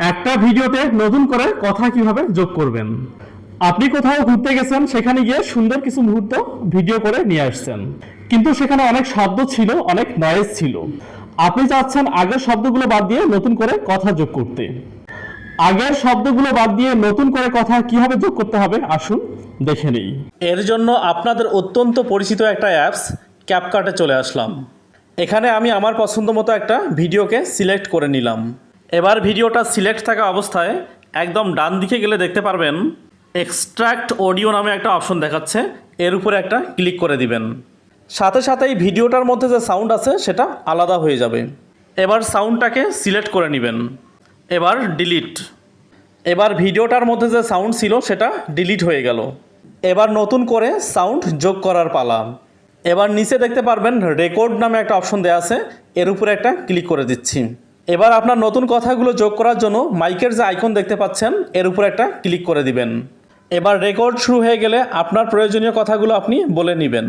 একটা ভিডিওতে নতুন করে কথা কীভাবে যোগ করবেন। আপনি কোথাও ঘুরতে গেছেন, সেখানে গিয়ে সুন্দর কিছু মুহূর্ত ভিডিও করে নিয়ে আসছেন। কিন্তু সেখানে অনেক শব্দ ছিল, অনেক নয়েজ ছিল। আপনি চাচ্ছেন আগের শব্দগুলো বাদ দিয়ে নতুন করে কথা যোগ করতে। আগের শব্দগুলো বাদ দিয়ে নতুন করে কথা কীভাবে যোগ করতে হবে, আসুন দেখে নেই। এর জন্য আপনাদের অত্যন্ত পরিচিত একটা অ্যাপস ক্যাপকার্টে চলে আসলাম। এখানে আমি আমার পছন্দ মতো একটা ভিডিওকে সিলেক্ট করে নিলাম। এবার ভিডিওটা সিলেক্ট থাকা অবস্থায় একদম ডান দিকে গেলে দেখতে পারবেন এক্সট্রাক্ট অডিও নামে একটা অপশন দেখাচ্ছে, এর উপরে একটা ক্লিক করে দিবেন। সাথে সাথেই ভিডিওটার মধ্যে যে সাউন্ড আছে, সেটা আলাদা হয়ে যাবে। এবার সাউন্ডটাকে সিলেক্ট করে নেবেন। এবার ডিলিট এবার ভিডিওটার মধ্যে যে সাউন্ড ছিল, সেটা ডিলিট হয়ে গেল। এবার নতুন করে সাউন্ড যোগ করার পালা। এবার নিচে দেখতে পারবেন রেকর্ড নামে একটা অপশন দেওয়া আছে, এর উপরে একটা ক্লিক করে দিচ্ছি। এবার আপনার নতুন কথাগুলো যোগ করার জন্য মাইকের যে আইকন দেখতে পাচ্ছেন, এর উপরে একটা ক্লিক করে দিবেন। এবার রেকর্ড শুরু হয়ে গেলে আপনার প্রয়োজনীয় কথাগুলো আপনি বলে নেবেন।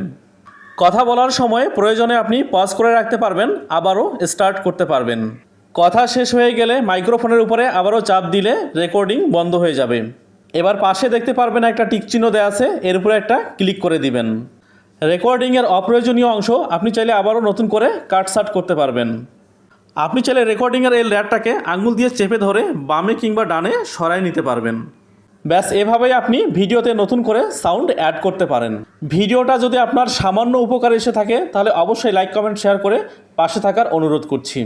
কথা বলার সময় প্রয়োজনে আপনি পজ করে রাখতে পারবেন, আবারও স্টার্ট করতে পারবেন। কথা শেষ হয়ে গেলে মাইক্রোফোনের উপরে আবারও চাপ দিলে রেকর্ডিং বন্ধ হয়ে যাবে। এবার পাশে দেখতে পারবেন একটা টিক চিহ্ন দেওয়া আছে, এর উপরে একটা ক্লিক করে দিবেন। রেকর্ডিংয়ের অপ্রয়োজনীয় অংশ আপনি চাইলে আবারও নতুন করে কাটসাট করতে পারবেন। আপনি চাইলে রেকর্ডিংয়ের এই ল্যাডটাকে আঙুল দিয়ে চেপে ধরে বামে কিংবা ডানে সরাই নিতে পারবেন। ব্যাস, এভাবেই আপনি ভিডিওতে নতুন করে সাউন্ড অ্যাড করতে পারেন। ভিডিওটা যদি আপনার সামান্য উপকার এসে থাকে, তাহলে অবশ্যই লাইক, কমেন্ট, শেয়ার করে পাশে থাকার অনুরোধ করছি।